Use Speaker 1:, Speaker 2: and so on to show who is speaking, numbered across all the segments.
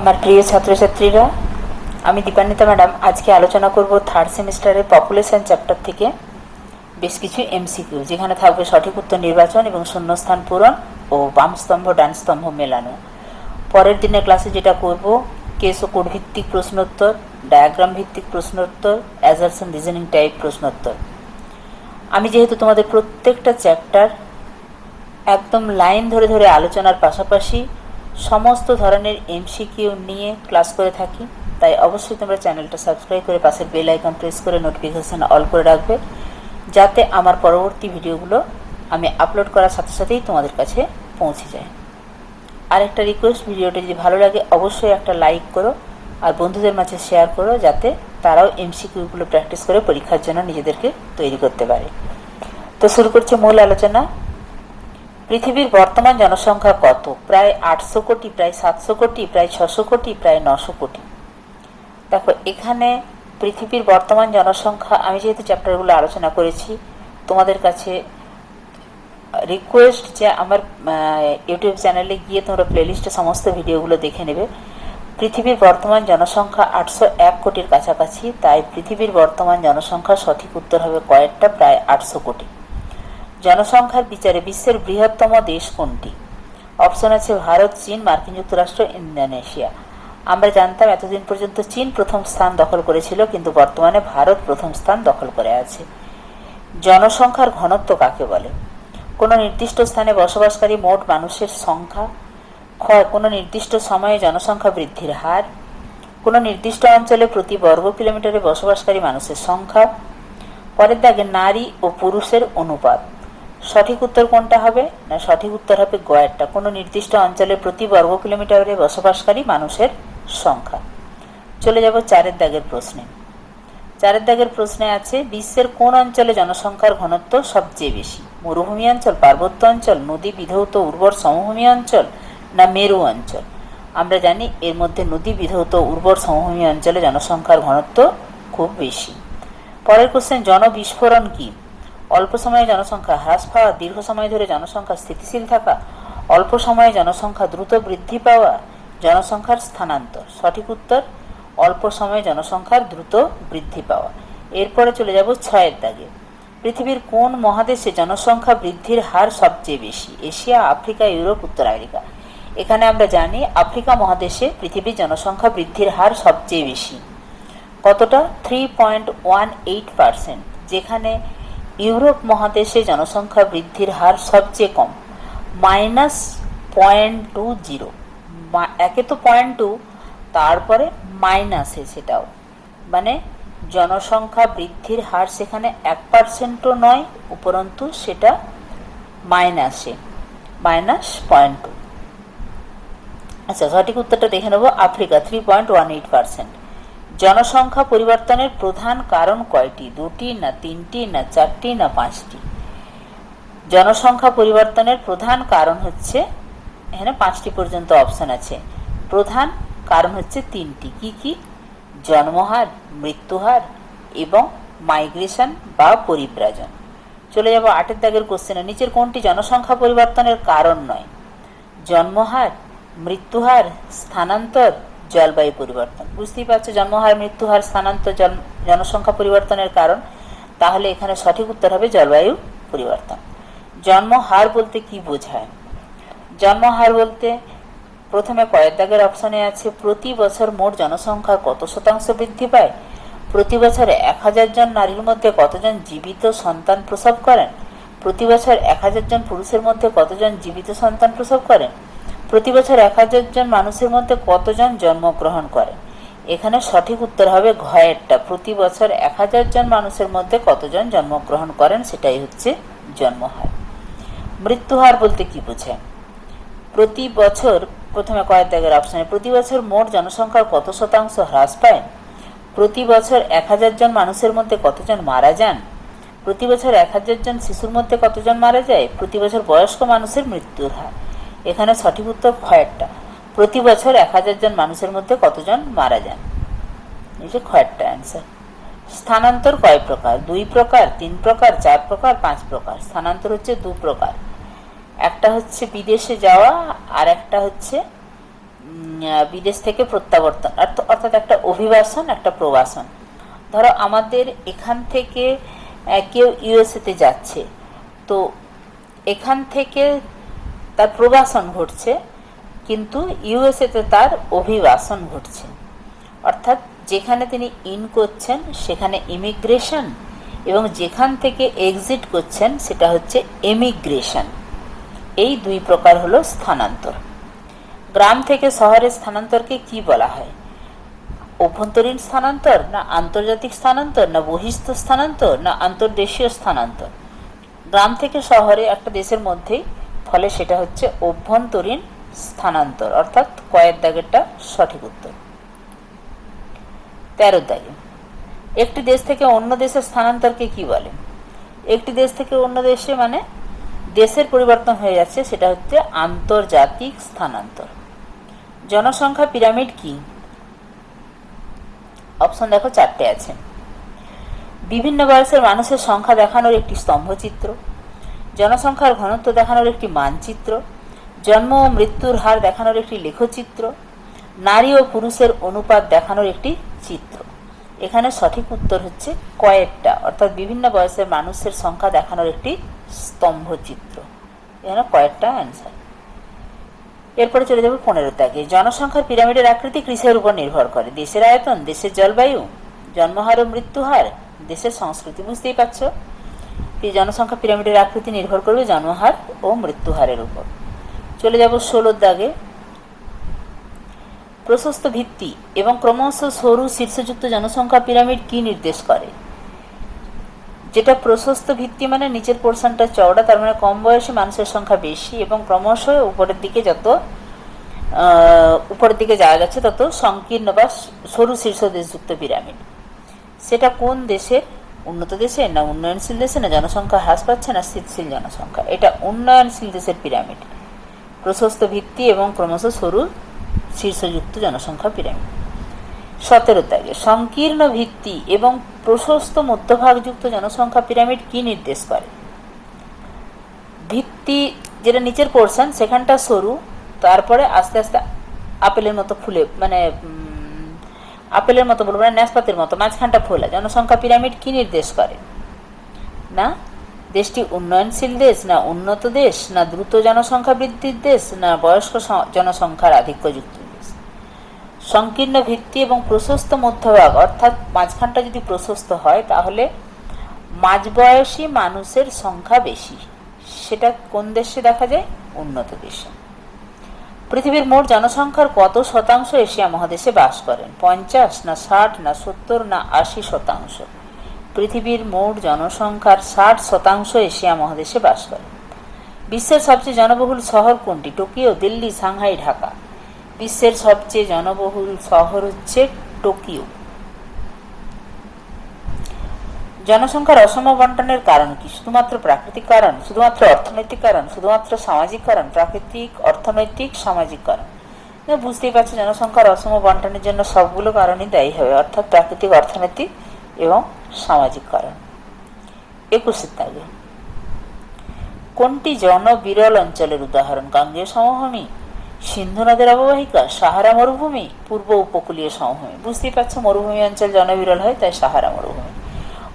Speaker 1: আমার প্রিয় ছাত্রছাত্রীরা, আমি দীপান্বিতা ম্যাডাম, আজকে আলোচনা করব থার্ড সেমিস্টারের পপুলেশন চ্যাপ্টার থেকে বেশ কিছু এমসিকিউ যেখানে থাকবে সঠিক উত্তর নির্বাচন এবং শূন্যস্থান পূরণ ও বাম স্তম্ভ, ডান স্তম্ভ মেলানো। পরের দিনের ক্লাসে যেটা করব কেস ও কোড ভিত্তিক প্রশ্নোত্তর ডায়াগ্রাম ভিত্তিক প্রশ্নোত্তর অ্যাজারসন রিজনিং টাইপ প্রশ্নোত্তর। আমি যেহেতু তোমাদের প্রত্যেকটা চ্যাপ্টার একদম লাইন ধরে ধরে আলোচনার পাশাপাশি সমস্ত ধরনের এমসিকিউ নিয়ে ক্লাস করে থাকি। তাই অবশ্যই তোমরা চ্যানেলটা সাবস্ক্রাইব করে পাশের বেল আইকন প্রেস করে নোটিফিকেশান অল করে রাখবে, যাতে আমার পরবর্তী ভিডিওগুলো আমি আপলোড করার সাথে সাথেই তোমাদের কাছে পৌঁছে যায়। আরেকটা রিকোয়েস্ট ভিডিওটা যদি ভালো লাগে, অবশ্যই একটা লাইক করো আর বন্ধুদের মাঝে শেয়ার করো, যাতে তারাও এমসিকিউগুলো প্র্যাকটিস করে পরীক্ষার জন্য নিজেদেরকে তৈরি করতে পারে। তো শুরু করছে মূল আলোচনা। পৃথিবীর বর্তমান জনসংখ্যা কত? প্রায় আটশো কোটি, প্রায় সাতশো কোটি, প্রায় ছশো কোটি, প্রায় নশো কোটি। দেখো, এখানে পৃথিবীর বর্তমান জনসংখ্যা, আমি যেহেতু চ্যাপ্টারগুলো আলোচনা করেছি, তোমাদের কাছে রিকোয়েস্ট যে আমার ইউটিউব চ্যানেলে গিয়ে তোমরা প্লেলিস্টে সমস্ত ভিডিওগুলো দেখে নেবে। পৃথিবীর বর্তমান জনসংখ্যা আটশো এক কোটির কাছাকাছি, তাই পৃথিবীর বর্তমান জনসংখ্যা সঠিক উত্তর হবে কয়েকটা, প্রায় আটশো কোটি। জনসংখ্যার বিচারে বিশ্বের বৃহত্তম দেশ কোনটি? অপশন আছে ভারত, চীন, মার্কিন যুক্তরাষ্ট্র, ইন্দোনেশিয়া। আমরা জানতাম এতদিন পর্যন্ত চীন প্রথম স্থান দখল করেছিল, কিন্তু বর্তমানে ভারত প্রথম স্থান দখল করে আছে। জনসংখ্যার ঘনত্ব কাকে বলে? কোনো নির্দিষ্ট স্থানে বসবাসকারী মোট মানুষের সংখ্যা? ক্ষয় কোনো নির্দিষ্ট সময়ে জনসংখ্যা বৃদ্ধির হার? কোনো নির্দিষ্ট অঞ্চলে প্রতি বর্গ কিলোমিটারে বসবাসকারী মানুষের সংখ্যা? পরের দাগে নারী ও পুরুষের অনুপাত। সঠিক উত্তর কোনটা হবে? না, সঠিক উত্তর হবে গয়েরটা। কোনো নির্দিষ্ট অঞ্চলে প্রতি বর্গ কিলোমিটারে বসবাসকারী মানুষের সংখ্যা। চলে যাব চারের দাগের প্রশ্নে। চারের দাগের প্রশ্নে আছে, বিশ্বের কোন অঞ্চলে জনসংখ্যার ঘনত্ব সবচেয়ে বেশি? মরুভূমি অঞ্চল, পার্বত্য অঞ্চল, নদী বিধৌত উর্বর সমভূমি অঞ্চল, না মেরু অঞ্চল? আমরা জানি এর মধ্যে নদী বিধৌত উর্বর সমভূমি অঞ্চলে জনসংখ্যার ঘনত্ব খুব বেশি। পরের কোশ্চেন জনবিস্ফোরণ কি? অল্প সময়ে জনসংখ্যা হ্রাস পাওয়া, দীর্ঘ সময় ধরে জনসংখ্যা স্থিতিশীল থাকা, অল্প সময়ে জনসংখ্যা দ্রুত বৃদ্ধি পাওয়া জনসংখ্যার স্থানান্তর। সঠিক উত্তর, অল্প সময়ে জনসংখ্যার দ্রুত বৃদ্ধি পাওয়া। এরপরে চলে যাব ছয়ের দাগে। পৃথিবীর কোন মহাদেশে জনসংখ্যা বৃদ্ধির হার সবচেয়ে বেশি? এশিয়া, আফ্রিকা, ইউরোপ, উত্তর আমেরিকা। এখানে আমরা জানি আফ্রিকা মহাদেশে পৃথিবীর জনসংখ্যা বৃদ্ধির হার সবচেয়ে বেশি। কতটা? Three point one eight percent যেখানে ইউরোপ মহাদেশে জনসংখ্যা বৃদ্ধির হার সবচেয়ে কম, মাইনাস পয়েন্ট টু জিরো। একে তো পয়েন্ট টু, তারপরে মাইনাসে সেটাও। মানে জনসংখ্যা বৃদ্ধির হার সেখানে এক পার্সেন্টও নয়, উপরন্তু সেটা মাইনাসে মাইনাস পয়েন্ট টু। আচ্ছা সঠিক উত্তরটা দেখে নেব, Africa three point one eight percent জনসংখ্যা পরিবর্তনের প্রধান কারণ কয়টি? দুটি না তিনটি না চারটি না পাঁচটি? জনসংখ্যা পরিবর্তনের প্রধান কারণ হচ্ছে, এখানে পাঁচটি পর্যন্ত অপশন আছে। প্রধান কারণ হচ্ছে তিনটি। কি কি? জন্মহার, মৃত্যুহার এবং মাইগ্রেশন বা পরিব্রাজন। চলে যাব আটের দাগের কোশ্চেনে নিচের কোনটি জনসংখ্যা পরিবর্তনের কারণ নয়? জন্মহার, মৃত্যুহার, স্থানান্তর জলবায়ু পরিবর্তন। বুঝতেই পারছ, জন্মহার, মৃত্যুহার, স্থানান্তর জনসংখ্যা পরিবর্তনের কারণ। তাহলে এখানে সঠিক উত্তর হবে জলবায়ু পরিবর্তন। জন্মহার বলতে কি বোঝায়? জন্মহার বলতে প্রথমে কয়েক দাগের অপশনে আছে, প্রতি বছর মোট জনসংখ্যা কত শতাংশ বৃদ্ধি পায়? প্রতি বছর এক হাজার জন নারীর মধ্যে কতজন জীবিত সন্তান প্রসব করেন? প্রতি বছর এক হাজার জন পুরুষের মধ্যে কতজন জীবিত সন্তান প্রসব করেন? প্রতি বছর এক হাজার জন মানুষের মধ্যে কতজন জন্মগ্রহণ করে? এখানে সঠিক উত্তর হবে ঘয়েরটা। প্রতি বছর এক হাজার জন মানুষের মধ্যে কতজন জন্মগ্রহণ করেন সেটাই হচ্ছে জন্মহার। মৃত্যুহার বলতে কি বোঝায়? প্রতি বছর প্রথমে কয়েক দাগের অপশনে প্রতি বছর মোট জনসংখ্যার কত শতাংশ হ্রাস পায়? প্রতি বছর এক হাজার জন মানুষের মধ্যে কতজন মারা যান? প্রতি বছর এক হাজার জন শিশুর মধ্যে কতজন মারা যায়? প্রতি বছর বয়স্ক মানুষের মৃত্যুর হার। এখানে সঠিক উত্তর খয়েরটা। প্রতি বছর এক হাজার জন মানুষের মধ্যে কতজন মারা যান? এই যে খয়েরটা অ্যান্সার স্থানান্তর কয় প্রকার? দুই প্রকার, তিন প্রকার, চার প্রকার, পাঁচ প্রকার? স্থানান্তর হচ্ছে দু প্রকার। একটা হচ্ছে বিদেশে যাওয়া, আর একটা হচ্ছে বিদেশ থেকে প্রত্যাবর্তন। অর্থ- অর্থাৎ একটা অভিবাসন, একটা প্রবাসন। ধরো আমাদের এখান থেকে কেউ ইউএসএতে যাচ্ছে, তো এখান থেকে তার প্রবাসন ঘটছে, কিন্তু ইউএসএতে তার অভিবাসন ঘটছে। অর্থাৎ যেখানে তিনি ইন করছেন, সেখানে ইমিগ্রেশন এবং যেখান থেকে এক্সিট করছেন, সেটা হচ্ছে এমিগ্রেশন এই দুই প্রকার হলো স্থানান্তর। গ্রাম থেকে শহরে স্থানান্তরকে কি বলা হয়? অভ্যন্তরীণ স্থানান্তর না আন্তর্জাতিক স্থানান্তর না বহিস্থ স্থানান্তর না আন্তর্দেশীয় স্থানান্তর? গ্রাম থেকে শহরে একটা দেশের মধ্যেই ফলে সেটা হচ্ছে অভ্যন্তরীণ স্থানান্তর, অর্থাৎ কয়ের দাগেরটা সঠিক উত্তর। তেরো দাগে, একটি দেশ থেকে অন্য দেশে স্থানান্তরকে কি বলে? একটি দেশ থেকে অন্য দেশে মানে দেশের পরিবর্তন হয়ে যাচ্ছে, সেটা হচ্ছে আন্তর্জাতিক স্থানান্তর। জনসংখ্যা পিরামিড কি? অপশন দেখো চারটে আছে। বিভিন্ন বয়সের মানুষের সংখ্যা দেখানোর একটি স্তম্ভচিত্র। জনসংখ্যার ঘনত্ব দেখানোর একটি মানচিত্র, জন্ম ও মৃত্যুর হার দেখানোর একটি লেখচিত্র, নারী ও পুরুষের অনুপাত দেখানোর একটি চিত্র। এখানে সঠিক উত্তর হচ্ছে কয়েকটা, অর্থাৎ বিভিন্ন বয়সের মানুষের সংখ্যা দেখানোর একটি স্তম্ভচিত্র। এখানে কয়েকটা অ্যান্সার এরপরে চলে যাবে পনেরো দাগে জনসংখ্যার পিরামিডের আকৃতি কৃষির উপর নির্ভর করে? দেশের আয়তন, দেশের জলবায়ু, জন্মহার ও মৃত্যুহার, দেশের সংস্কৃতি, বুঝতেই পারছ? জনসংখ্যা পিরামিডের আকৃতি নির্ভর করবে জন্মহার ও মৃত্যুহারের উপর। চলে যাব ষোলোর দাগে। প্রশস্ত ভিত্তি এবং ক্রমশ সরু শীর্ষযুক্ত জনসংখ্যা পিরামিড কি নির্দেশ করে? যেটা প্রশস্ত ভিত্তি মানে নিচের পোর্শনটা চওড়া, তার মানে কম বয়সী মানুষের সংখ্যা বেশি এবং ক্রমশ উপরের দিকে যত উপরের দিকে যাওয়া যাচ্ছে, তত সংকীর্ণ বা সরু শীর্ষ দেশযুক্ত পিরামিড। সেটা কোন দেশের উন্নত দেশে না উন্নয়নশীল দেশে না জনসংখ্যা হ্রাস পাচ্ছে না স্থিতিশীল জনসংখ্যা? এটা উন্নয়নশীল দেশের পিরামিড। প্রশস্ত ভিত্তি এবং ক্রমশ সরু শীর্ষযুক্ত জনসংখ্যা পিরামিড। সতেরো দাগে সংকীর্ণ ভিত্তি এবং প্রশস্ত মধ্যভাগযুক্ত জনসংখ্যা পিরামিড কি নির্দেশ করে? ভিত্তি যেটা নিচের পোর্শন সেখানটা সরু, তারপরে আস্তে আস্তে আপেলের মতো ফুলে মানে আপেলের মতো বলব না, ন্যাসপাতের মতো, মাঝখানটা ফোলা জনসংখ্যা পিরামিড কি নির্দেশ করে? না? দেশটি উন্নয়নশীল দেশ, না উন্নত দেশ, না দ্রুত জনসংখ্যা বৃদ্ধির দেশ, না বয়স্ক জনসংখ্যার আধিক্যযুক্ত দেশ? সংকীর্ণ ভিত্তি এবং প্রশস্ত মধ্যভাগ, অর্থাৎ মাঝখানটা যদি প্রশস্ত হয়, তাহলে মাঝবয়সী মানুষের সংখ্যা বেশি। সেটা কোন দেশে দেখা যায়? উন্নত দেশে। পৃথিবীর মোট জনসংখ্যার কত শতাংশ এশিয়া মহাদেশে বাস করেন? পঞ্চাশ না ষাট না সত্তর না আশি শতাংশ? পৃথিবীর মোট জনসংখ্যার ষাট শতাংশ এশিয়া মহাদেশে বাস করে। বিশ্বের সবচেয়ে জনবহুল শহর কোনটি? Tokyo, Delhi, Shanghai, Dhaka. বিশ্বের সবচেয়ে জনবহুল শহর হচ্ছে টোকিও। জনসংখ্যার অসম বন্টনের কারণ কি? শুধুমাত্র প্রাকৃতিক কারণ শুধুমাত্র অর্থনৈতিক কারণ শুধুমাত্র সামাজিক কারণ প্রাকৃতিক, অর্থনৈতিক সামাজিক কারণ বুঝতেই পারছি জনসংখ্যার অসম বন্টনের জন্য সবগুলো কারণই দায়ী হবে, অর্থাৎ প্রাকৃতিক, অর্থনৈতিক এবং সামাজিক কারণ একুশের দাগে কোনটি জনবিরল অঞ্চলের উদাহরণ? গাঙ্গেয় সমভূমি, সিন্ধু নদের অববাহিকা, সাহারা মরুভূমি, পূর্ব উপকূলীয় সমভূমি। বুঝতেই পারছ, মরুভূমি অঞ্চল জনবিরল হয়, তাই সাহারা মরুভূমি।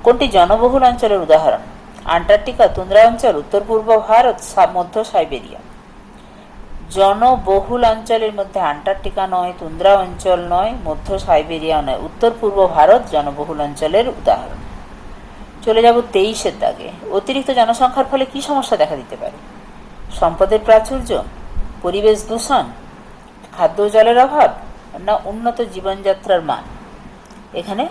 Speaker 1: কোনটি জনবহুল অঞ্চলের উদাহরণ? আন্টার্কটিকা তুন্দ্রা অঞ্চল, উত্তর পূর্ব ভারত মধ্য সাইবেরিয়া। জনবহুল অঞ্চলের মধ্যে আন্টার্কটিকা নয়, তুন্দ্রা অঞ্চল নয়, মধ্য সাইবেরিয়া নয়। উত্তর পূর্ব ভারত জনবহুল অঞ্চলের উদাহরণ। চলে যাব তেইশের দাগে। অতিরিক্ত জনসংখ্যার ফলে কি সমস্যা দেখা দিতে পারে? সম্পদের প্রাচুর্য, পরিবেশ দূষণ, খাদ্য জলের অভাব, না উন্নত জীবনযাত্রার মান? এখানে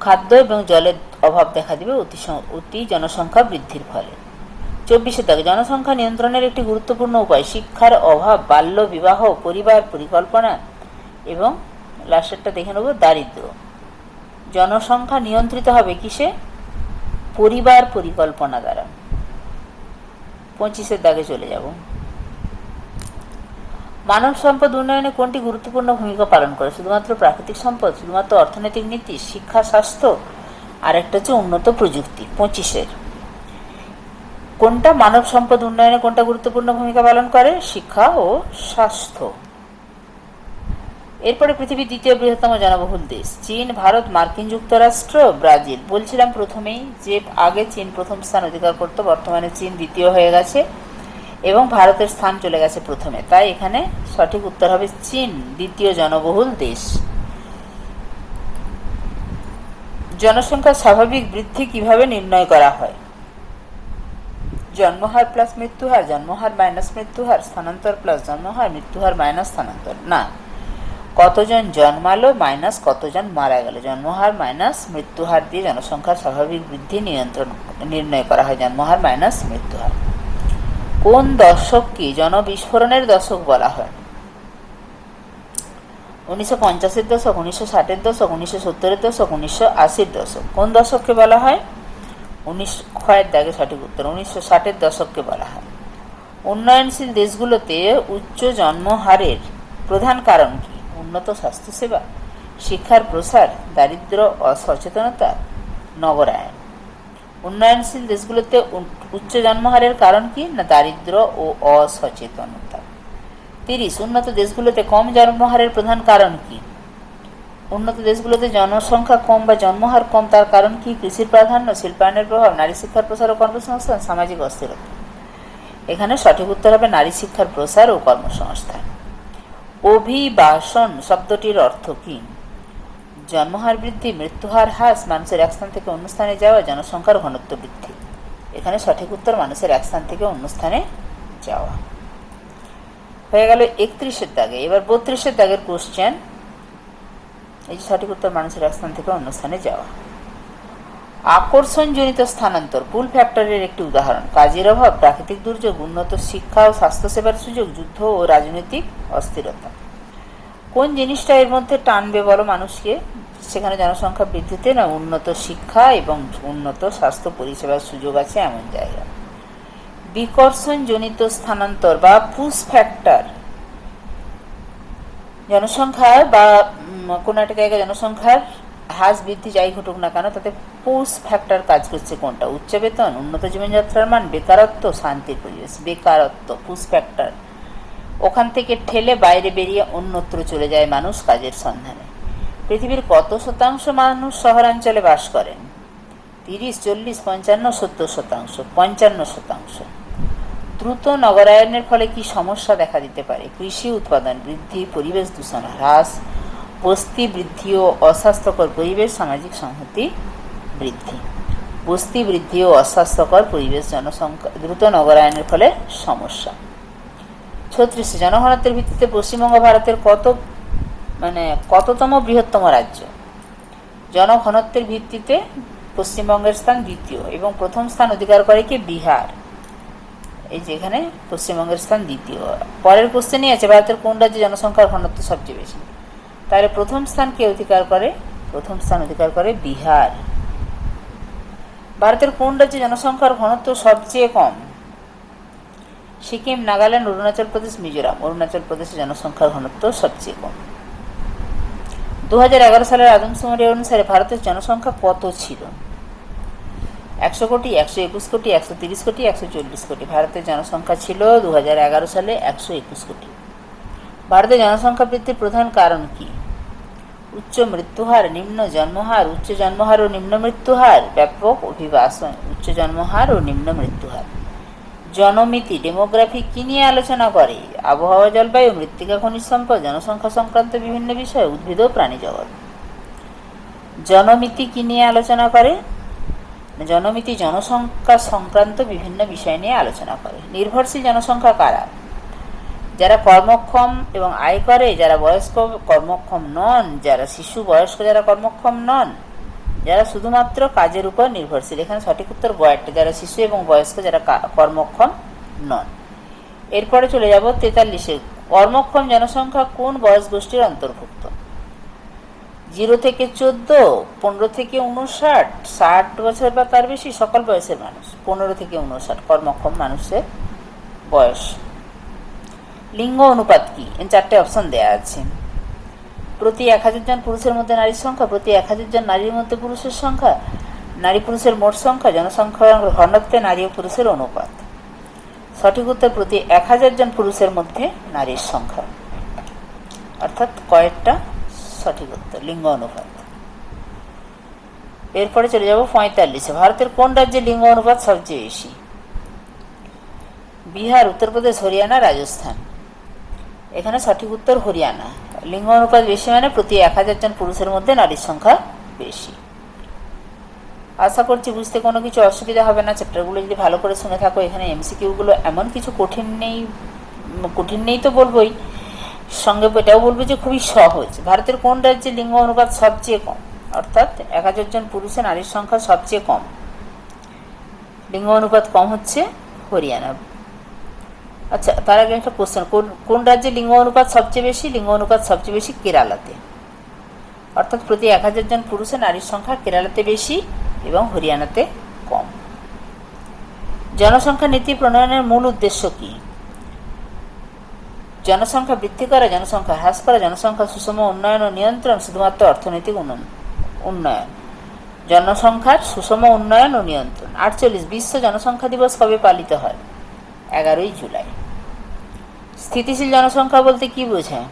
Speaker 1: খাদ্য এবং জলের অভাব দেখা দিবে, অতি অতি জনসংখ্যা বৃদ্ধির ফলে। চব্বিশের দাগে জনসংখ্যা নিয়ন্ত্রণের একটি গুরুত্বপূর্ণ উপায়, শিক্ষার অভাব, বাল্য বিবাহ, পরিবার পরিকল্পনা এবং লাস্টেরটা দেখে নেব, দারিদ্র। জনসংখ্যা নিয়ন্ত্রিত হবে কিসে? পরিবার পরিকল্পনা দ্বারা। পঁচিশের দাগে চলে যাব। মানব সম্পদ উন্নয়নে কোনটি গুরুত্বপূর্ণ ভূমিকা পালন করে? শুধুমাত্র প্রাকৃতিক সম্পদ, শুধুমাত্র অর্থনৈতিক নীতি, শিক্ষা, স্বাস্থ্য, আর একটা হচ্ছে উন্নত প্রযুক্তি, পঁচিশের। কোনটা মানব সম্পদ উন্নয়নে কোনটা গুরুত্বপূর্ণ ভূমিকা পালন করে? শিক্ষা ও স্বাস্থ্য। এরপরে পৃথিবীর দ্বিতীয় বৃহত্তম জনবহুল দেশ, চীন, ভারত, মার্কিন যুক্তরাষ্ট্র, ব্রাজিল। বলছিলাম প্রথমেই যে আগে চীন প্রথম স্থান অধিকার করত, বর্তমানে চীন দ্বিতীয় হয়ে গেছে। এবং ভারতের স্থান চলে গেছে প্রথমে। তাই এখানে সঠিক উত্তর হবে চীন, দ্বিতীয় জনবহুল দেশ। জনসংখ্যার স্বাভাবিক বৃদ্ধি কীভাবে নির্ণয় করা হয়? জন্মহার প্লাস মৃত্যুহার, জন্মহার মাইনাস মৃত্যুহার, স্থানান্তর প্লাস জন্মহার, মৃত্যুহার মাইনাস স্থানান্তর। না, কতজন জন্মালো মাইনাস কতজন মারা গেল? জন্মহার মাইনাস মৃত্যুহার দিয়ে জনসংখ্যার স্বাভাবিক বৃদ্ধি নিয়ন্ত্রণ, নির্ণয় করা হয়, জন্মহার মাইনাস মৃত্যুহার। কোন দশককে জনবিস্ফোরণের দশক বলা হয়? উনিশশো পঞ্চাশের দশক, উনিশশো ষাটের দশক, উনিশশো সত্তরের দশক, উনিশশো আশির দশক। কোন দশককে বলা হয়? উনিশ ক্ষয়ের দাগে সঠিক উত্তর, উনিশশো ষাটের দশককে বলা হয়। উন্নয়নশীল দেশগুলোতে উচ্চ জন্মহারের প্রধান কারণ কি? উন্নত স্বাস্থ্যসেবা, শিক্ষার প্রসার দারিদ্র অসচেতনতা, নগরায়ন। উন্নয়নশীল দেশগুলোতে উচ্চ জন্মহারের কারণ কি? না দারিদ্র ও অসচেতনতা। তিরিশ, উন্নত দেশগুলোতে কম জন্মহারের প্রধান কারণ কি? উন্নত দেশগুলোতে জনসংখ্যা কম বা জন্মহার কম, তার কারণ কি? কৃষির প্রাধান্য, শিল্পায়নের প্রভাব, নারী শিক্ষার প্রসার ও কর্মসংস্থান, সামাজিক অস্থিরতা। এখানে সঠিক উত্তর হবে নারী শিক্ষার প্রসার ও কর্মসংস্থান। অভিবাসন শব্দটির অর্থ কি? জন্মহার বৃদ্ধি, মৃত্যুহার হ্রাস মানুষের এক স্থান থেকে অন্য স্থানে যাওয়া, জনসংখ্যার ঘনত্ব বৃদ্ধি। এখানে সঠিক উত্তর, মানুষের এক স্থান থেকে অন্য স্থানে যাওয়া। হয়ে গেল একত্রিশের দাগে। এবার বত্রিশের দাগের কোশ্চেন এই যে সঠিক উত্তর, মানুষের এক স্থান থেকে অন্য স্থানে যাওয়া। আকর্ষণজনিত স্থানান্তর পুল ফ্যাক্টরের একটি উদাহরণ। কাজের অভাব, প্রাকৃতিক দুর্যোগ, উন্নত শিক্ষা ও স্বাস্থ্যসেবার সুযোগ, যুদ্ধ ও রাজনৈতিক অস্থিরতা। কোন জিনিসটা এর মধ্যে টানবে বলো মানুষকে? সেখানে জনসংখ্যা বৃদ্ধিতে না উন্নত শিক্ষা এবং উন্নত স্বাস্থ্য পরিষেবার সুযোগ আছে এমন জায়গা। বিকর্ষণজনিত স্থানান্তর বা পুস ফ্যাক্টর। জনসংখ্যার বা কোনো একটা জায়গায় জনসংখ্যার হ্রাস বৃদ্ধি যাই ঘটুক না কেন, তাতে পুস ফ্যাক্টর কাজ করছে কোনটা? উচ্চ বেতন, উন্নত জীবনযাত্রার মান, বেকারত্ব, শান্তির পরিবেশ। বেকারত্ব পুস ফ্যাক্টর। ওখান থেকে ঠেলে বাইরে বেরিয়ে অন্যত্র চলে যায় মানুষ কাজের সন্ধানে। পৃথিবীর কত শতাংশ মানুষ শহরাঞ্চলে বাস করেন? তিরিশ, চল্লিশ, পঞ্চান্ন, সত্তর শতাংশ, পঞ্চান্ন শতাংশ। দ্রুত নগরায়নের ফলে কি সমস্যা দেখা দিতে পারে? কৃষি উৎপাদন বৃদ্ধি, পরিবেশ দূষণ হ্রাস, বস্তি বৃদ্ধি ও অস্বাস্থ্যকর পরিবেশ, সামাজিক সংহতি বৃদ্ধি। বস্তি বৃদ্ধি ও অস্বাস্থ্যকর পরিবেশ, জনসংখ্যা, দ্রুত নগরায়নের ফলে সমস্যা। ছত্রিশে জনঘনত্বের ভিত্তিতে পশ্চিমবঙ্গ ভারতের কত মানে কততম বৃহত্তম রাজ্য? জনঘনত্বের ভিত্তিতে পশ্চিমবঙ্গের স্থান দ্বিতীয় এবং প্রথম স্থান অধিকার করে কি বিহার? এই যেখানে পশ্চিমবঙ্গের স্থান দ্বিতীয়। পরের কোশ্চেনই আছে, ভারতের কোন রাজ্যে জনসংখ্যার ঘনত্ব সবচেয়ে বেশি? তাহলে প্রথম স্থান কে অধিকার করে? প্রথম স্থান অধিকার করে বিহার। ভারতের কোন রাজ্যে জনসংখ্যার ঘনত্ব সবচেয়ে কম? সিকিম, নাগাল্যান্ড, অরুণাচল প্রদেশ, মিজোরাম। অরুণাচল প্রদেশে জনসংখ্যার ঘনত্ব সবচেয়ে কম। দু হাজার এগারো সালের আদমশুমারি অনুসারে ভারতের জনসংখ্যা কত ছিল? একশো কোটি, একশো একুশ কোটি, একশো তিরিশ কোটি, একশো চল্লিশ কোটি। ভারতের জনসংখ্যা ছিল দু হাজার এগারো সালে একশো একুশ কোটি। ভারতের জনসংখ্যা বৃদ্ধির প্রধান কারণ কি? উচ্চ মৃত্যুহার, নিম্ন জন্মহার, উচ্চ জন্মহার ও নিম্ন মৃত্যুহার, ব্যাপক অভিবাসন, উচ্চ জন্মহার ও নিম্ন মৃত্যুহার। জনমিতি, ডেমোগ্রাফি কি নিয়ে আলোচনা করে? আবহাওয়া, জলবায়ু, মৃত্তিকা, খনিজ সম্পদ, জনসংখ্যা সংক্রান্ত বিভিন্ন বিষয় উদ্ভিদ ও প্রাণী জগৎ। জনমিতি কি নিয়ে আলোচনা করে? জনমিতি জনসংখ্যা সংক্রান্ত বিভিন্ন বিষয় নিয়ে আলোচনা করে। নির্ভরশীল জনসংখ্যা কারা? যারা কর্মক্ষম এবং আয় করে যারা বয়স্ক কর্মক্ষম নন, যারা শিশু, বয়স্ক, যারা কর্মক্ষম নন যারা শুধুমাত্র কাজের উপর নির্ভরশীল। এখানে সঠিক উত্তর বয়ারটা যারা শিশু এবং বয়স্ক যারা কর্মক্ষম নন। এরপরে চলে যাব তেতাল্লিশে। কর্মক্ষম জনসংখ্যা কোন বয়স গোষ্ঠীর অন্তর্ভুক্ত? জিরো থেকে চোদ্দ, পনেরো থেকে উনষাট ষাট বছর বা তার বেশি, সকল বয়সের মানুষ। পনেরো থেকে উনষাট কর্মক্ষম মানুষের বয়স। লিঙ্গ অনুপাত কি? চারটে অপশন দেয়া আছে। প্রতি এক হাজার জন পুরুষের মধ্যে নারীর সংখ্যা, প্রতি এক হাজার জন নারীর মধ্যে পুরুষের সংখ্যা। নারী পুরুষের মোট সংখ্যা জনসংখ্যা ঘনত্বে নারী ও পুরুষের অনুপাত। সঠিক উত্তর, প্রতি এক হাজার জন পুরুষের মধ্যে নারীর সংখ্যা। অর্থাৎ কয়েকটা সঠিক উত্তর, লিঙ্গ অনুপাত। এরপরে চলে যাব পঁয়তাল্লিশে। ভারতের কোন রাজ্যে লিঙ্গ অনুপাত সবচেয়ে বেশি? বিহার, উত্তরপ্রদেশ, হরিয়ানা, রাজস্থান। এখানে সঠিক উত্তর হরিয়ানা। লিঙ্গ অনুপাত বেশি মানে প্রতি এক হাজার জন পুরুষের মধ্যে নারীর সংখ্যা বেশি। আশা করছি বুঝতে কোনো কিছু অসুবিধা হবে না। চ্যাপ্টারগুলো যদি ভালো করে শুনে থাকো, এখানে এমসিকিউগুলো এমন কিছু কঠিন নেই কঠিন নেই তো বলবোই। সঙ্গে এটাও বলব যে খুবই সহজ। ভারতের কোন রাজ্যে লিঙ্গ অনুপাত সবচেয়ে কম? অর্থাৎ এক হাজার জন পুরুষে নারীর সংখ্যা সবচেয়ে কম। লিঙ্গ অনুপাত কম হচ্ছে হরিয়ানা। আচ্ছা তার আগে একটা কোশ্চেন কোন কোন রাজ্যে লিঙ্গ অনুপাত সবচেয়ে বেশি? লিঙ্গ অনুপাত সবচেয়ে বেশি কেরালাতে। অর্থাৎ প্রতি এক হাজার জন পুরুষে নারীর সংখ্যা কেরালাতে বেশি এবং হরিয়ানাতে কম। জনসংখ্যা নীতি প্রণয়নের মূল উদ্দেশ্য কি? জনসংখ্যা বৃদ্ধি করা, জনসংখ্যা হ্রাস করা, জনসংখ্যা সুষম উন্নয়ন ও নিয়ন্ত্রণ শুধুমাত্র অর্থনৈতিক উন্নয়ন উন্নয়ন। জনসংখ্যার সুষম উন্নয়ন ও নিয়ন্ত্রণ। আটচল্লিশ, বিশ্ব জনসংখ্যা দিবস কবে পালিত হয়? এগারোই জুলাই। স্থিতিশীল জনসংখ্যা বলতে কি বোঝায়?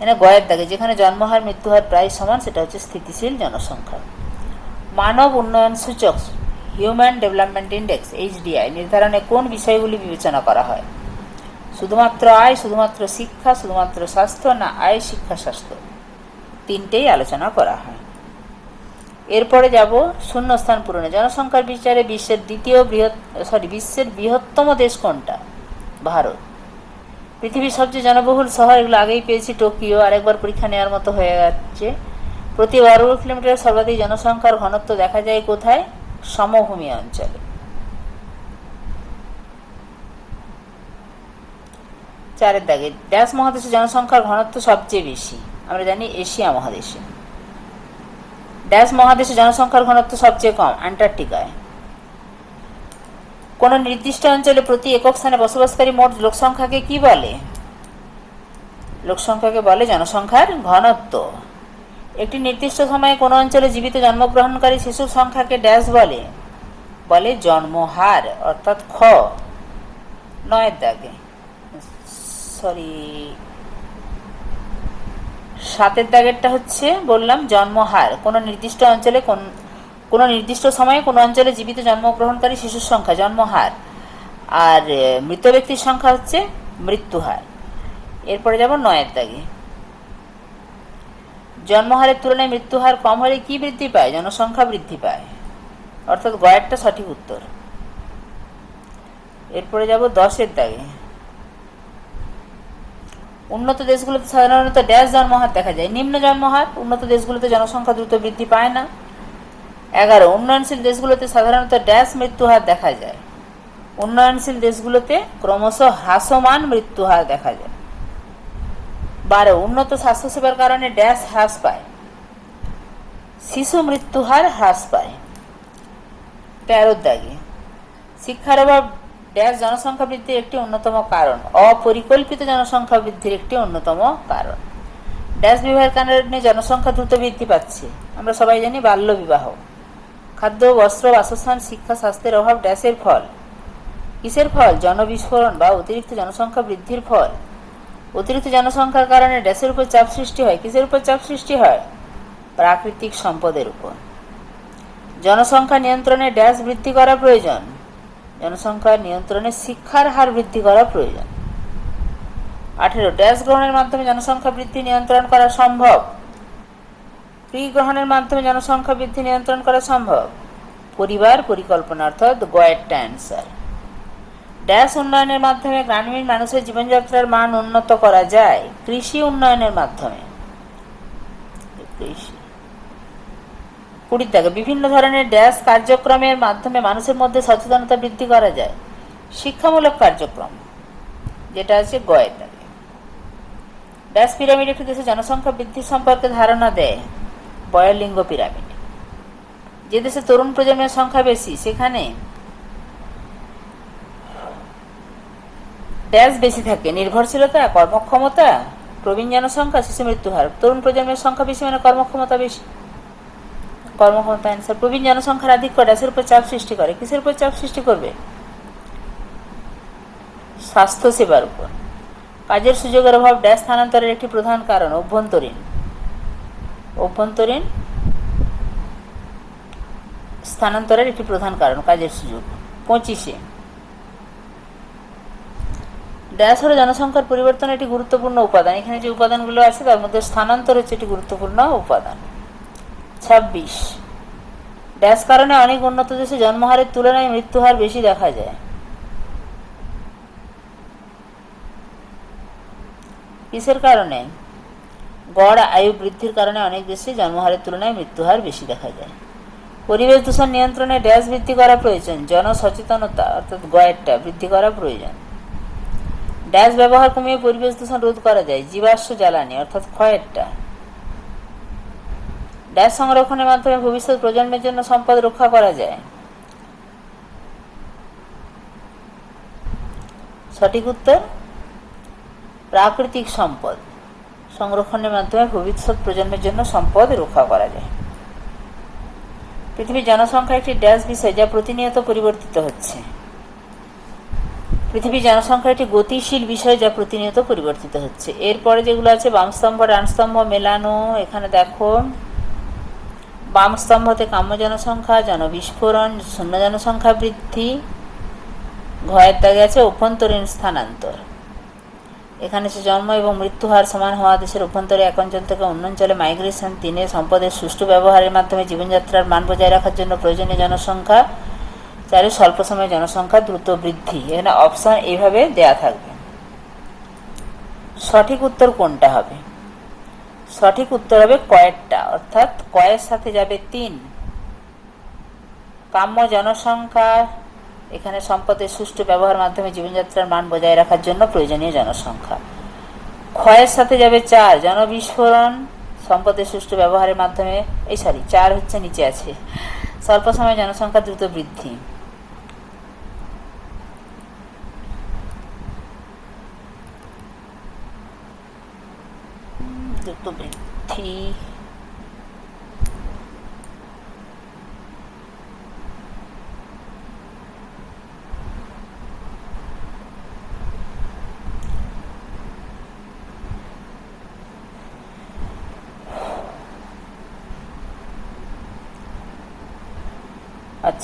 Speaker 1: মানে গয়ের দাগে, যেখানে জন্মহার, মৃত্যুহার প্রায় সমান, সেটা হচ্ছে স্থিতিশীল জনসংখ্যা। মানব উন্নয়ন সূচক হিউম্যান ডেভেলপমেন্ট ইন্ডেক্স এইচডিআই নির্ধারণে কোন বিষয়গুলি বিবেচনা করা হয়? শুধুমাত্র আয়, শুধুমাত্র শিক্ষা, শুধুমাত্র স্বাস্থ্য, না আয়, শিক্ষা, স্বাস্থ্য? তিনটেই আলোচনা করা হয়। এরপরে যাব শূন্যস্থান পূরণে। জনসংখ্যার বিচারে বিশ্বের দ্বিতীয় বৃহৎ সরি বিশ্বের বৃহত্তম দেশ কোনটা? ভারত। পৃথিবীর সবচেয়ে জনবহুল শহর, এগুলো আগেই পেয়েছি, টোকিও। আরেকবার পরীক্ষা নেওয়ার মতো হয়ে যাচ্ছে প্রতি বর্গ কিলোমিটার সর্বাধিক জনসংখ্যার ঘনত্ব দেখা যায় কোথায়? সমভূমি অঞ্চলে। চারের দাগে ড্যাশ মহাদেশের জনসংখ্যার ঘনত্ব সবচেয়ে বেশি। আমরা জানি এশিয়া মহাদেশে। ড্যাশ মহাদেশে জনসংখ্যার ঘনত্ব সবচেয়ে কম অ্যান্টার্কটিকায় কোন নির্দিষ্ট অঞ্চলে প্রতি একক স্থানে বসবাসকারী মোট লোকসংখ্যাকে কি বলে? লোকসংখ্যাকে বলে জনসংখ্যার ঘনত্ব। একটি নির্দিষ্ট সময়ে কোন অঞ্চলে জীবিত জন্মগ্রহণকারী শিশুর সংখ্যাকে ড্যাশ বলে? বলে জন্মহার, অর্থাৎ খ। নয়ের দাগে। সরি সাতের দাগেরটা হচ্ছে, বললাম, জন্মহার। কোনো নির্দিষ্ট অঞ্চলে, কোন, কোনো নির্দিষ্ট সময়ে কোনো অঞ্চলে জীবিত জন্মগ্রহণকারী শিশুর সংখ্যা, জন্মহার। আর মৃত ব্যক্তির সংখ্যা হচ্ছে মৃত্যুহার। এরপরে যাব নয়ের দাগে। জন্মহারের তুলনায় মৃত্যুহার কম হলে কি বৃদ্ধি পায়? জনসংখ্যা বৃদ্ধি পায়। অর্থাৎ গয়েরটা সঠিক উত্তর। এরপরে যাব দশের দাগে। উন্নত দেশগুলোতে সাধারণত ড্যাশ জন্মহার দেখা যায়। নিম্ন জন্মহার, উন্নত দেশগুলোতে জনসংখ্যা দ্রুত বৃদ্ধি পায় না। এগারো, উন্নয়নশীল দেশগুলোতে সাধারণত ড্যাশ মৃত্যুহার দেখা যায়। উন্নয়নশীল দেশগুলোতে ক্রমশ হ্রাসমান মৃত্যুহার দেখা যায়। বারো, উন্নত স্বাস্থ্যসেবার কারণে ড্যাশ হ্রাস পায়। শিশু মৃত্যুহার হ্রাস পায়। তেরোর দাগে। শিক্ষার অভাব ড্যাশ জনসংখ্যা বৃদ্ধির একটি অন্যতম কারণ, অপরিকল্পিত জনসংখ্যা বৃদ্ধির একটি অন্যতম কারণ। ড্যাশ বিবাহের কারণে জনসংখ্যা দ্রুত বৃদ্ধি পাচ্ছে। আমরা সবাই জানি বাল্য বিবাহ। খাদ্য, বস্ত্র, বাসস্থান, শিক্ষা, স্বাস্থ্যের অভাব ড্যাশের ফল। কিসের ফল? জনবিস্ফোরণ বা অতিরিক্ত জনসংখ্যা বৃদ্ধির ফল। অতিরিক্ত জনসংখ্যার কারণে ড্যাশের উপর চাপ সৃষ্টি হয়। কিসের উপর চাপ সৃষ্টি হয়? প্রাকৃতিক সম্পদের উপর। জনসংখ্যা নিয়ন্ত্রণে ড্যাশ বৃদ্ধি করা প্রয়োজন। জনসংখ্যা নিয়ন্ত্রণে শিক্ষার হার বৃদ্ধি করা প্রয়োজন। আঠেরো ড্যাশ গ্রহণের মাধ্যমে জনসংখ্যা বৃদ্ধি নিয়ন্ত্রণ করা সম্ভব। প্রি গ্রহণের মাধ্যমে জনসংখ্যা বৃদ্ধি নিয়ন্ত্রণ করা সম্ভব। পরিবার পরিকল্পনা অর্থাৎ গয়েরটা অ্যান্সার ড্যাশ উন্নয়নের মাধ্যমে গ্রামীণ মানুষের জীবনযাত্রার মান উন্নত করা যায়। কৃষি উন্নয়নের মাধ্যমে। কৃষি। দাগে বিভিন্ন ধরনের ড্যাশ কার্যক্রমের মাধ্যমে মানুষের মধ্যে সচেতনতা বৃদ্ধি করা যায়। শিক্ষামূলক কার্যক্রম, যেটা আছে গয়ের ড্যাশ পিরামিড একটি দেশে জনসংখ্যা বৃদ্ধি সম্পর্কে ধারণা দেয় বয়লিঙ্গ পিরামিড। যে দেশে তরুণ প্রজন্মের সংখ্যা বেশি, সেখানে ড্যাশ বেশি থাকে। নির্ভরশীলতা, কর্মক্ষমতা, প্রবীণ জনসংখ্যা, শিশু মৃত্যু হার তরুণ প্রজন্মের সংখ্যা বেশি মানে কর্মক্ষমতা বেশি। কর্মক্ষমতা অ্যান্সার প্রবীণ জনসংখ্যার আধিক্য ড্যাশের উপর চাপ সৃষ্টি করে। কিসের উপর চাপ সৃষ্টি করবে? স্বাস্থ্য সেবার উপর। কাজের সুযোগের অভাব ড্যাশ স্থানান্তরের একটি প্রধান কারণ, অভ্যন্তরীণ। অভ্যন্তরীণ স্থানান্তরের একটি প্রধান কারণ, কাজের সুযোগ। পঁচিশে। ড্যাশ হলো জনসংখ্যার পরিবর্তন একটি গুরুত্বপূর্ণ উপাদান। এখানে যে উপাদানগুলো আছে, তার মধ্যে স্থানান্তর হচ্ছে একটি গুরুত্বপূর্ণ উপাদান। ছাব্বিশ। ড্যাশ কারণে অনেক উন্নত দেশে জন্মহারের তুলনায় মৃত্যুহার বেশি দেখা যায়। কিসের কারণে? গড় আয়ু বৃদ্ধির কারণে অনেক দেশে জন্মহারের তুলনায় মৃত্যুহার বেশি দেখা যায়। পরিবেশ দূষণ নিয়ন্ত্রণে ড্যাশ বৃদ্ধি করা প্রয়োজন, জনসচেতনতা অর্থাৎ গয়েরটা বৃদ্ধি করা প্রয়োজন। ড্যাশ ব্যবহার কমিয়ে পরিবেশ দূষণ রোধ করা যায়, জীবাশ্ম জ্বালানি অর্থাৎ ক্ষয়েরটা। ড্যাশ সংরক্ষণের মাধ্যমে ভবিষ্যৎ প্রজন্মের জন্য সম্পদ রক্ষা করা যায়। সঠিক উত্তর? প্রাকৃতিক সম্পদ। সংরক্ষণের মাধ্যমে ভবিষ্যৎ প্রজন্মের জন্য সম্পদ রক্ষা করা যায়। পৃথিবীর জনসংখ্যা একটি ড্যাশ বিষয় যা প্রতিনিয়ত পরিবর্তিত হচ্ছে। পৃথিবীর জনসংখ্যা একটি গতিশীল বিষয় যা প্রতিনিয়ত পরিবর্তিত হচ্ছে। এরপরে যেগুলো আছে, বামস্তম্ভ, ডানস্তম্ভ, মেলানো, এখানে দেখো। বাম স্তম্ভতে কাম্য জনসংখ্যা জনবিস্ফোরণ শূন্য জনসংখ্যা বৃদ্ধি, ঘয়ের দাগে আছে অভ্যন্তরীণ স্থানান্তর। এখানে সে জন্ম এবং মৃত্যু হার সমান হওয়া দেশের অভ্যন্তরে এক অঞ্চল থেকে অন্য অঞ্চলে মাইগ্রেশন, তিনে সম্পদের সুষ্ঠু ব্যবহারের মাধ্যমে জীবনযাত্রার মান বজায় রাখার জন্য প্রয়োজনীয় জনসংখ্যা, চারে স্বল্প সময়ে জনসংখ্যা দ্রুত বৃদ্ধি। এখানে অপশন এইভাবে দেয়া থাকবে। সঠিক উত্তর কোনটা হবে? সঠিক উত্তর হবে কয়েকটা, অর্থাৎ কয়ের সাথে যাবে তিন। কাম্য জনসংখ্যা এখানে সম্পদের সুষ্ঠু ব্যবহার মাধ্যমে জীবনযাত্রার মান বজায় রাখার জন্য প্রয়োজনীয় জনসংখ্যা। ক্ষয়ের সাথে যাবে চার, জনবিস্ফোরণ সম্পদের সুষ্ঠু ব্যবহারের মাধ্যমে, এই সরি চার হচ্ছে নিচে আছে। স্বল্প সময় জনসংখ্যা দ্রুত বৃদ্ধি দ্রুত বৃদ্ধি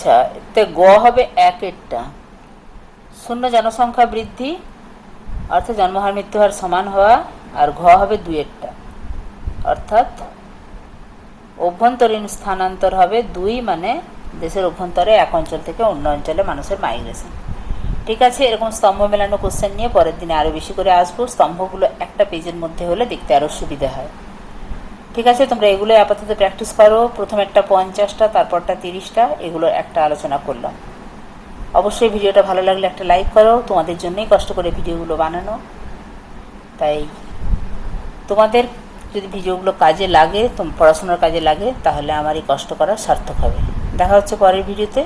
Speaker 1: আচ্ছা এতে গ হবে একেরটা শূন্য জনসংখ্যা বৃদ্ধি, অর্থাৎ জন্মহার, মৃত্যুহার সমান হওয়া, আর ঘ হবে দুইয়েরটা অর্থাৎ অভ্যন্তরীণ স্থানান্তর হবে দুই মানে দেশের অভ্যন্তরে এক অঞ্চল থেকে অন্য অঞ্চলে মানুষের মাইগ্রেশন ঠিক আছে, এরকম স্তম্ভ মেলানো কোশ্চেন নিয়ে পরের দিনে আরও বেশি করে আসব। স্তম্ভগুলো একটা পেজের মধ্যে হলে দেখতে আরও সুবিধা হয়। ঠিক আছে, তোমরা এগুলো আপাতত প্র্যাকটিস করো। প্রথম একটা পঞ্চাশটা, তারপরটা তিরিশটা এগুলো একটা আলোচনা করলাম। অবশ্যই ভিডিওটা ভালো লাগলে একটা লাইক করো। তোমাদের জন্যই কষ্ট করে ভিডিওগুলো বানানো। তাই তোমাদের যদি ভিডিওগুলো কাজে লাগে পড়াশোনার কাজে লাগে, তাহলে আমার এই কষ্ট করা সার্থক হবে। দেখা হচ্ছে পরের ভিডিওতে।